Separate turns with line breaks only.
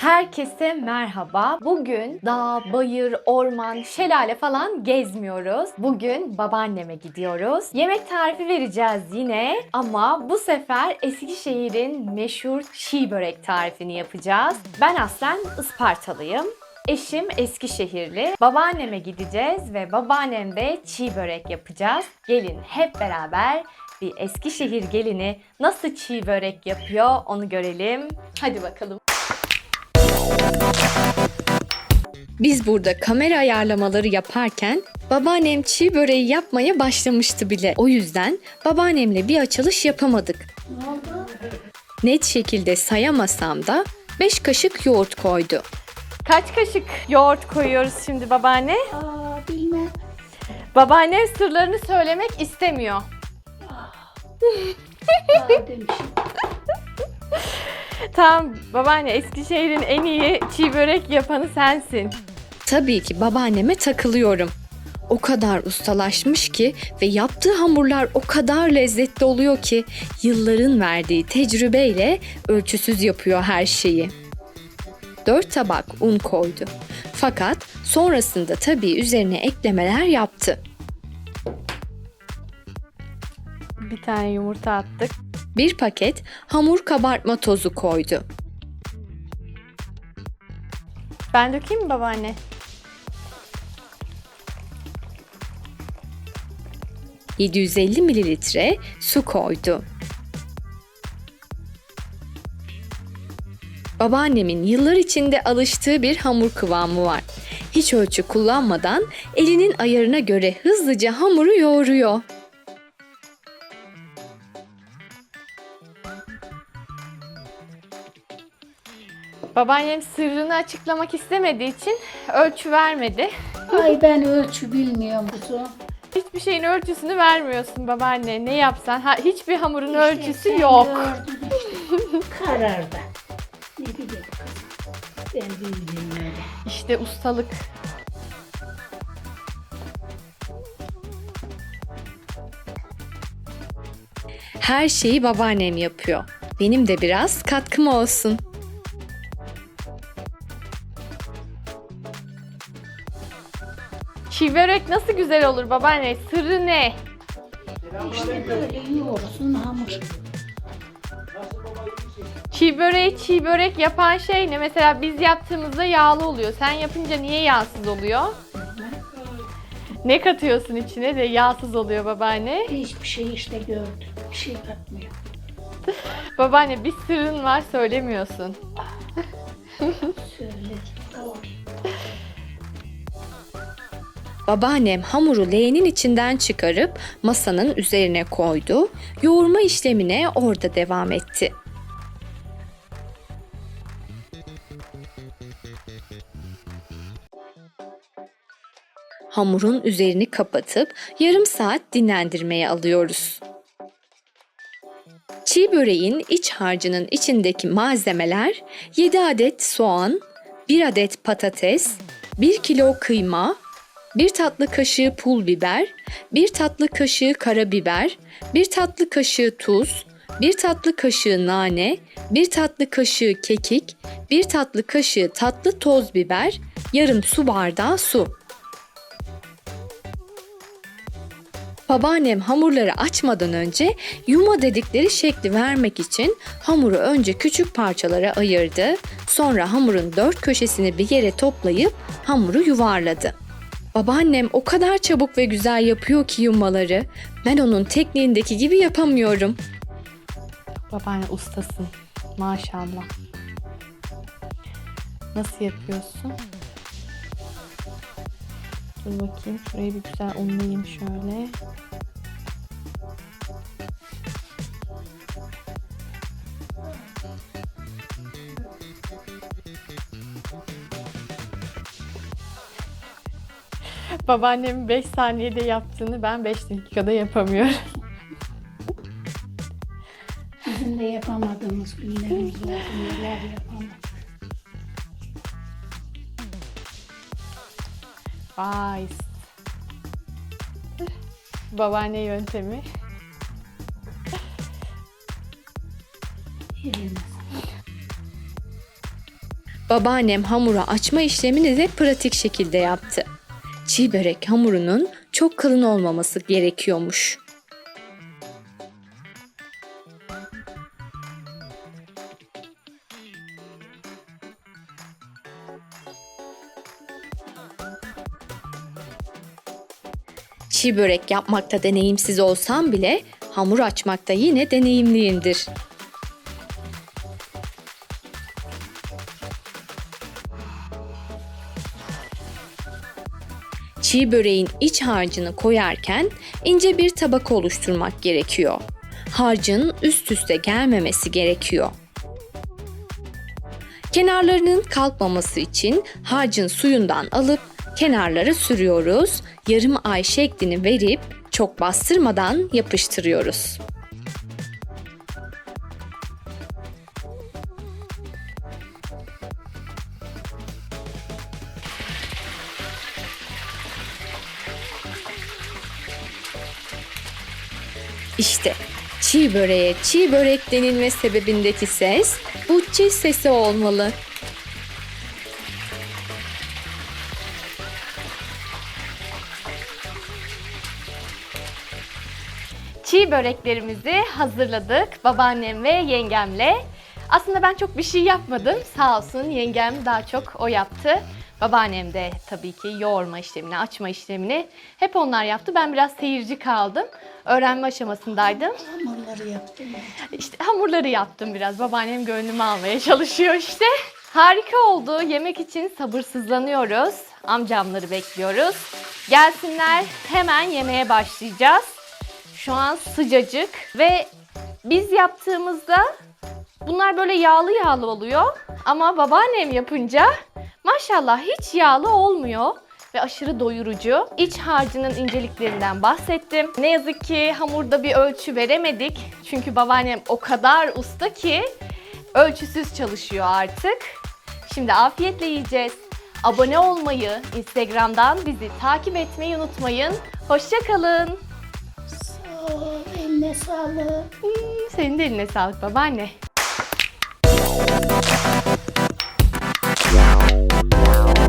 Herkese merhaba. Bugün dağ, bayır, orman, şelale falan gezmiyoruz. Bugün babaanneme gidiyoruz. Yemek tarifi vereceğiz yine ama bu sefer Eskişehir'in meşhur çiğ börek tarifini yapacağız. Ben aslen Ispartalıyım. Eşim Eskişehirli. Babaanneme gideceğiz ve babaannemde çiğ börek yapacağız. Gelin hep beraber bir Eskişehir gelini nasıl çiğ börek yapıyor onu görelim. Hadi bakalım. Biz burada kamera ayarlamaları yaparken babaannem çiğ böreği yapmaya başlamıştı bile. O yüzden babaannemle bir açılış yapamadık.
Ne oldu?
Net şekilde sayamasam da 5 kaşık yoğurt koydu. Kaç kaşık yoğurt koyuyoruz şimdi babaanne?
Aa bilmem.
Babaanne sırlarını söylemek istemiyor.
Aa demişim.
Tamam babaanne Eskişehir'in en iyi çiğ börek yapanı sensin. Tabii ki babaanneme takılıyorum. O kadar ustalaşmış ki ve yaptığı hamurlar o kadar lezzetli oluyor ki yılların verdiği tecrübeyle ölçüsüz yapıyor her şeyi. 4 tabak un koydu. Fakat sonrasında tabii üzerine eklemeler yaptı. Bir tane yumurta attık. Bir paket hamur kabartma tozu koydu. Ben dökeyim mi babaanne? ...750 mililitre su koydu. Babaannemin yıllar içinde alıştığı bir hamur kıvamı var. Hiç ölçü kullanmadan elinin ayarına göre hızlıca hamuru yoğuruyor. Babaannem sırrını açıklamak istemediği için ölçü vermedi.
Ay ben ölçü bilmiyorum kuzum.
Hiçbir şeyin ölçüsünü vermiyorsun babaanne. Ne yapsan ha, hiçbir hamurun
İşte
ölçüsü yok.
gördün işte. Kararda. Ne bileyim kızım. Ben bilmiyorum öyle.
İşte ustalık. Her şeyi babaannem yapıyor. Benim de biraz katkım olsun. Çiğ börek nasıl güzel olur babaanne? Sırrı ne?
İşte böyle yoğursun hamur.
Çiğ böreği çiğ börek yapan şey ne? Mesela biz yaptığımızda yağlı oluyor. Sen yapınca niye yağsız oluyor? Ne katıyorsun içine de yağsız oluyor babaanne?
Hiçbir şey işte gördüm. Bir şey katmıyor.
Babaanne bir sırrın var söylemiyorsun.
Söyle.
Babaannem hamuru leğenin içinden çıkarıp masanın üzerine koydu. Yoğurma işlemine orada devam etti. Hamurun üzerini kapatıp yarım saat dinlendirmeye alıyoruz. Çiğ böreğin iç harcının içindeki malzemeler 7 adet soğan, 1 adet patates, 1 kilo kıyma, 1 tatlı kaşığı pul biber, 1 tatlı kaşığı karabiber, 1 tatlı kaşığı tuz, 1 tatlı kaşığı nane, 1 tatlı kaşığı kekik, 1 tatlı kaşığı tatlı toz biber, yarım su bardağı su. Babaannem hamurları açmadan önce yuma dedikleri şekli vermek için hamuru önce küçük parçalara ayırdı. Sonra hamurun dört köşesini bir yere toplayıp hamuru yuvarladı. Babaannem o kadar çabuk ve güzel yapıyor ki yumaları. Ben onun tekniğindeki gibi yapamıyorum. Babaanne ustasın. Maşallah. Nasıl yapıyorsun? Dur bakayım. Şurayı bir güzel unlayayım şöyle. Babaannemin 5 saniyede yaptığını ben 5 dakikada yapamıyorum.
Bizim de yapamadığımız günlerimiz oldu. Neler yapamadık.
Vay. Babaanne yöntemi. Babaannem hamuru açma işlemini de pratik şekilde yaptı. Çiğ börek hamurunun çok kalın olmaması gerekiyormuş. Çiğ börek yapmakta deneyimsiz olsam bile hamur açmakta yine deneyimliyimdir. Çiğ böreğin iç harcını koyarken ince bir tabaka oluşturmak gerekiyor. Harcın üst üste gelmemesi gerekiyor. Kenarlarının kalkmaması için harcın suyundan alıp kenarlara sürüyoruz. Yarım ay şeklini verip çok bastırmadan yapıştırıyoruz. İşte çiğ böreğe çiğ börek denilme sebebindeki ses bu çiğ sesi olmalı. Çiğ böreklerimizi hazırladık babaannem ve yengemle. Aslında ben çok bir şey yapmadım. Sağ olsun yengem daha çok o yaptı. Babaannem de tabii ki yoğurma işlemini, açma işlemini hep onlar yaptı. Ben biraz seyirci kaldım. Öğrenme aşamasındaydım.
Hamurları yaptım.
İşte hamurları yaptım biraz. Babaannem gönlümü almaya çalışıyor işte. Harika oldu. Yemek için sabırsızlanıyoruz. Amcamları bekliyoruz. Gelsinler hemen yemeğe başlayacağız. Şu an sıcacık ve biz yaptığımızda bunlar böyle yağlı yağlı oluyor. Ama babaannem yapınca maşallah hiç yağlı olmuyor ve aşırı doyurucu. İç harcının inceliklerinden bahsettim. Ne yazık ki hamurda bir ölçü veremedik. Çünkü babaannem o kadar usta ki ölçüsüz çalışıyor artık. Şimdi afiyetle yiyeceğiz. Abone olmayı, Instagram'dan bizi takip etmeyi unutmayın. Hoşçakalın.
Sağ ol, eline sağlık.
Senin de eline sağlık babaanne.